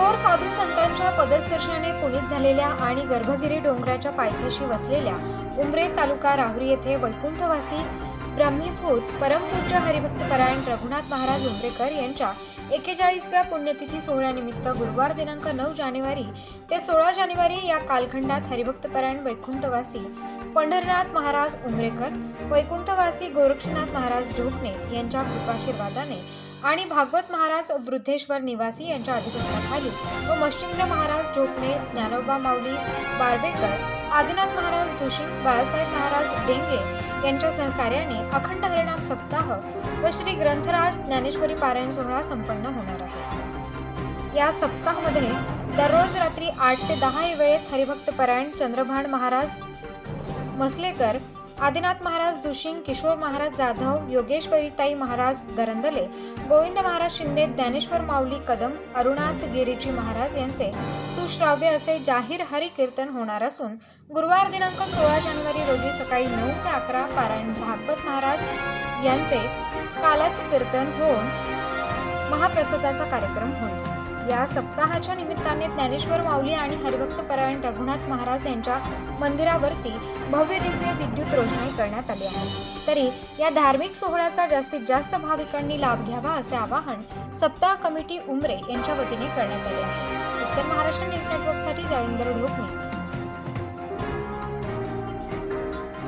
थोर साधू संतांच्या पदस्पर्शाने पुनीत झालेल्या आणि गर्भगिरी डोंगराच्या पायथ्याशी वसलेल्या उमरे तालुका राहुरी येथे वैकुंठवासी ब्रह्मीभूत परमपूज्य हरिभक्तपरायण रघुनाथ महाराज उमरेकर यांच्या एकेचाळीसव्या पुण्यतिथी सोहळ्यानिमित्त गुरुवार दिनांक नऊ जानेवारी ते सोळा जानेवारी या कालखंडात हरिभक्तपरायण वैकुंठवासी पंढरनाथ महाराज उमरेकर वैकुंठवासी गोरक्षनाथ महाराज ढोकणे यांच्या कृपाशीर्वादाने आणि भागवत महाराज वृद्धेश्वर निवासी यांच्या अधिपत्याखाली व मच्छिंद्र महाराज ढोकणे ज्ञानोबा माऊली बारवेकर आदिनाथ महाराज दुशिंग बाळासाहेब महाराज डेंगे यांच्या सहकार्याने अखंड हरिणाम सप्ताह व श्री ग्रंथराज ज्ञानेश्वरी पारायण सोहळा संपन्न होणार आहे. या सप्ताहामध्ये दररोज रात्री आठ ते दहा या वेळेत हरिभक्त परायण चंद्रभान महाराज मसलेकर आदिनाथ महाराज दुशिंग किशोर महाराज जाधव योगेश्वरीताई महाराज दरंदले गोविंद महाराज शिंदे ज्ञानेश्वर माऊली कदम अरुणाथ गिरीजी महाराज यांचे सुश्राव्य असे जाहीर हरी कीर्तन होणार असून गुरुवार दिनांक सोळा जानेवारी रोजी सकाळी नऊ ते अकरा पारायण भागवत महाराज यांचे कालाचे कीर्तन होऊन महाप्रसादाचा कार्यक्रम होईल. या सप्ताहाच्या निमित्ताने ज्ञानेश्वर माऊली आणि हरिभक्त परायण रघुनाथ महाराज यांच्या मंदिरावरती भव्य दिव्य विद्युत रोषणाई करण्यात आली आहे. तरी या धार्मिक सोहळ्याचा जास्तीत जास्त भाविकांनी लाभ घ्यावा असे आवाहन सप्ताह कमिटी उमरे यांच्या वतीने करण्यात आले आहे. उत्तर महाराष्ट्र न्यूज नेटवर्कसाठी जयेंद्र ढोकणे